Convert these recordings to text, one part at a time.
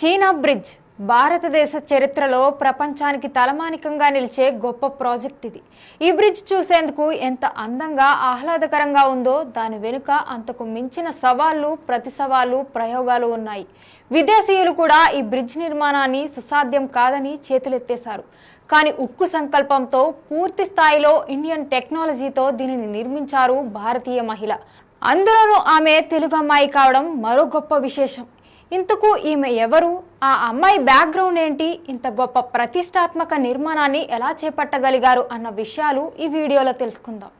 చీనా bridge భారతదేశ చరిత్రలో ప్రపంచానికి తలమానికంగా నిలిచే గొప్ప ప్రాజెక్ట్ ఇది. ఈ బ్రిడ్జ్ చూసేందుకు ఎంత అందంగా ఆహ్లాదకరంగా ఉందో దాని వెనుక అంతకు మించిన సవాళ్ళు ప్రతి సవాళ్ళు ప్రయోగాలు ఉన్నాయి. విదేశీయులు కూడా ఈ బ్రిడ్జ్ నిర్మాణాన్ని సుసాధ్యం కాదని చేతులెత్తేశారు. కానీ ఉక్కు సంకల్పంతో పూర్తి స్థాయిలో ఇండియన్ టెక్నాలజీతో దీనిని నిర్మించారు భారతీయ మహిళ. అందులోనూ ఆమె తెలుగు అమ్మాయి కావడం మరో గొప్ప విశేషం. ఇంతకు ఈమె ఎవరు? ఆ అమ్మాయి బ్యాక్గ్రౌండ్ ఏంటి? ఇంత గొప్ప ప్రతిష్టాత్మక నిర్మాణాన్ని ఎలా చేపట్టగలిగారు అన్న విషయాలు ఈ వీడియోలో తెలుసుకుందాం.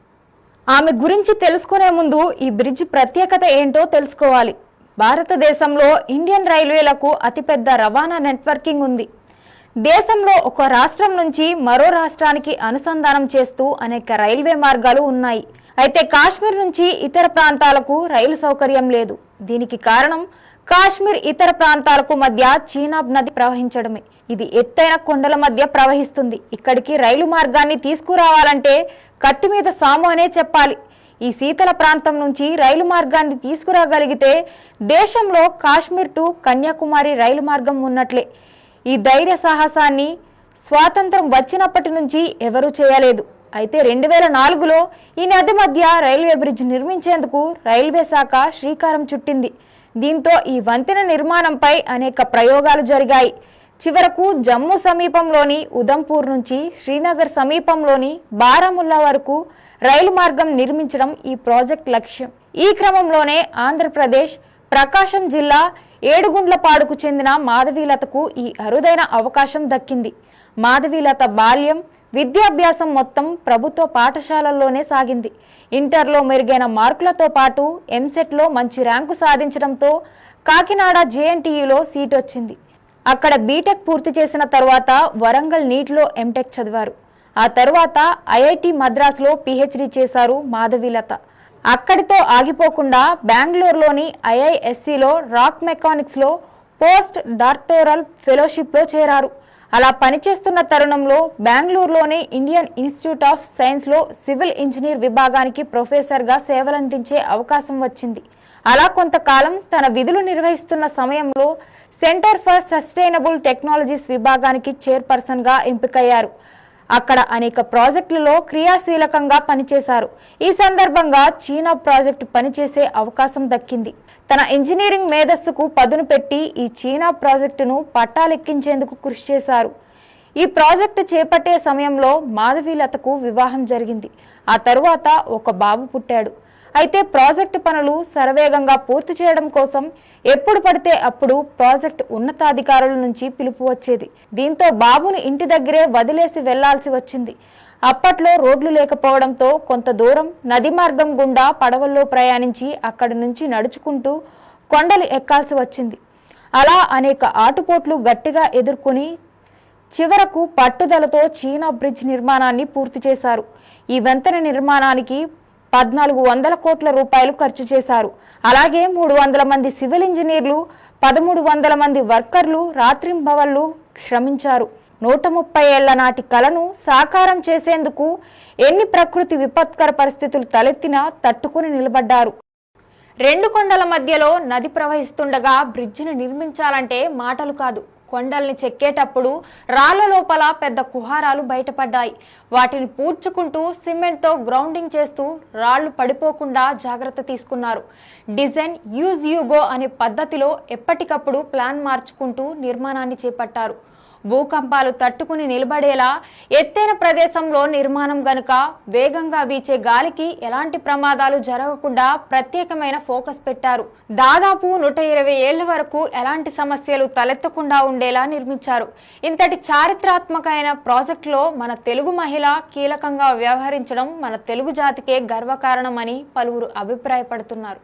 ఆమె గురించి తెలుసుకునే ముందు ఈ బ్రిడ్జ్ ప్రత్యేకత ఏంటో తెలుసుకోవాలి. భారతదేశంలో ఇండియన్ రైల్వేలకు అతిపెద్ద రవాణా నెట్వర్కింగ్ ఉంది. దేశంలో ఒక రాష్ట్రం నుంచి మరో రాష్ట్రానికి అనుసంధానం చేస్తూ అనేక రైల్వే మార్గాలు ఉన్నాయి. అయితే కాశ్మీర్ నుంచి ఇతర ప్రాంతాలకు రైలు సౌకర్యం లేదు. దీనికి కారణం కాశ్మీర్ ఇతర ప్రాంతాలకు మధ్య చీనాబ్ నది ప్రవహించడమే. ఇది ఎత్తైన కొండల మధ్య ప్రవహిస్తుంది. ఇక్కడికి రైలు మార్గాన్ని తీసుకురావాలంటే కత్తి మీద సాము అనే చెప్పాలి. ఈ శీతల ప్రాంతం నుంచి రైలు మార్గాన్ని తీసుకురాగలిగితే దేశంలో కాశ్మీర్ టు కన్యాకుమారి రైలు మార్గం ఉన్నట్లే. ఈ ధైర్య సాహసాన్ని స్వాతంత్రం వచ్చినప్పటి నుంచి ఎవరూ చేయలేదు. అయితే రెండు వేల నాలుగులో ఈ నది మధ్య రైల్వే బ్రిడ్జ్ నిర్మించేందుకు రైల్వే శాఖ శ్రీకారం చుట్టింది. దీంతో ఈ వంతెన నిర్మాణంపై అనేక ప్రయోగాలు జరిగాయి. చివరకు జమ్మూ సమీపంలోని ఉదంపూర్ నుంచి శ్రీనగర్ సమీపంలోని బారాముల్లా వరకు రైలు మార్గం నిర్మించడం ఈ ప్రాజెక్ట్ లక్ష్యం. ఈ క్రమంలోనే ఆంధ్రప్రదేశ్ ప్రకాశం జిల్లా ఏడుగుండ్లపాడుకు చెందిన మాధవీలతకు ఈ అరుదైన అవకాశం దక్కింది. మాధవీలత బాల్యం విద్యాభ్యాసం మొత్తం ప్రభుత్వ పాఠశాలల్లోనే సాగింది. ఇంటర్లో మెరుగైన మార్కులతో పాటు ఎంసెట్లో మంచి ర్యాంకు సాధించడంతో కాకినాడ జేఎన్టీయులో సీట్ వచ్చింది అక్కడ బీటెక్ పూర్తి చేసిన తర్వాత వరంగల్ నీట్లో ఎంటెక్ చదివారు. ఆ తరువాత ఐఐటి మద్రాసులో పిహెచ్డి చేశారు మాధవీలత. అక్కడితో ఆగిపోకుండా బెంగళూరులోని ఐఐఎస్సిలో రాక్ మెకానిక్స్లో పోస్ట్ డాక్టోరల్ ఫెలోషిప్లో చేరారు. అలా పనిచేస్తున్న తరుణంలో బెంగళూరులోని ఇండియన్ ఇన్స్టిట్యూట్ ఆఫ్ సైన్స్లో సివిల్ ఇంజనీర్ విభాగానికి ప్రొఫెసర్గా సేవలందించే అవకాశం వచ్చింది. అలా కొంతకాలం తన విధులు నిర్వహిస్తున్న సమయంలో సెంటర్ ఫర్ సస్టైనబుల్ టెక్నాలజీస్ విభాగానికి చైర్పర్సన్గా ఎంపికయ్యారు. అక్కడ అనేక ప్రాజెక్టులలో క్రియాశీలకంగా పనిచేశారు. ఈ సందర్భంగా చీనా ప్రాజెక్టు పనిచేసే అవకాశం దక్కింది. తన ఇంజనీరింగ్ మేధస్సుకు పదును పెట్టి ఈ చీనా ప్రాజెక్టును పట్టాలెక్కించేందుకు కృషి చేశారు. ఈ ప్రాజెక్టు చేపట్టే సమయంలో మాధవీలతకు వివాహం జరిగింది. ఆ తరువాత ఒక బాబు పుట్టాడు. అయితే ప్రాజెక్టు పనులు శరవేగంగా పూర్తి చేయడం కోసం ఎప్పుడు పడితే అప్పుడు ప్రాజెక్ట్ ఉన్నతాధికారుల నుంచి పిలుపు వచ్చేది. దీంతో బాబును ఇంటి దగ్గరే వదిలేసి వెళ్ళాల్సి వచ్చింది. అప్పట్లో రోడ్లు లేకపోవడంతో కొంత దూరం నది మార్గం గుండా పడవల్లో ప్రయాణించి అక్కడి నుంచి నడుచుకుంటూ కొండలు ఎక్కాల్సి వచ్చింది. అలా అనేక ఆటుపోట్లు గట్టిగా ఎదుర్కొని చివరకు పట్టుదలతో చీనా బ్రిడ్జ్ నిర్మాణాన్ని పూర్తి చేశారు. ఈ వెంతన నిర్మాణానికి పద్నాలుగు వందల కోట్ల రూపాయలు ఖర్చు చేశారు. అలాగే మూడు వందల మంది సివిల్ ఇంజనీర్లు పదమూడు వందల మంది వర్కర్లు రాత్రింబవళ్ళు శ్రమించారు. నూట ముప్పై ఏళ్ళ నాటి కలను సాకారం చేసేందుకు ఎన్ని ప్రకృతి విపత్కర పరిస్థితులు తలెత్తినా తట్టుకుని నిలబడ్డారు. రెండు కొండల మధ్యలో నది ప్రవహిస్తుండగా బ్రిడ్జిని నిర్మించాలంటే మాటలు కాదు. కొండల్ని చెక్కేటప్పుడు రాళ్ళ లోపల పెద్ద కుహారాలు బయటపడ్డాయి. వాటిని పూడ్చుకుంటూ సిమెంట్తో గ్రౌండింగ్ చేస్తూ రాళ్ళు పడిపోకుండా జాగ్రత్త తీసుకున్నారు. డిజైన్ యూజ్ యూ గో అనే పద్ధతిలో ఎప్పటికప్పుడు ప్లాన్ మార్చుకుంటూ నిర్మాణాన్ని చేపట్టారు. భూకంపాలు తట్టుకుని నిలబడేలా ఎత్తైన ప్రదేశంలో నిర్మాణం గనుక వేగంగా వీచే గాలికి ఎలాంటి ప్రమాదాలు జరగకుండా ప్రత్యేకమైన ఫోకస్ పెట్టారు. దాదాపు నూట ఇరవై ఏళ్ళ వరకు ఎలాంటి సమస్యలు తలెత్తకుండా ఉండేలా నిర్మించారు. ఇంతటి చారిత్రాత్మకమైన ప్రాజెక్టులో మన తెలుగు మహిళ కీలకంగా వ్యవహరించడం మన తెలుగు జాతికే గర్వకారణమని పలువురు అభిప్రాయపడుతున్నారు.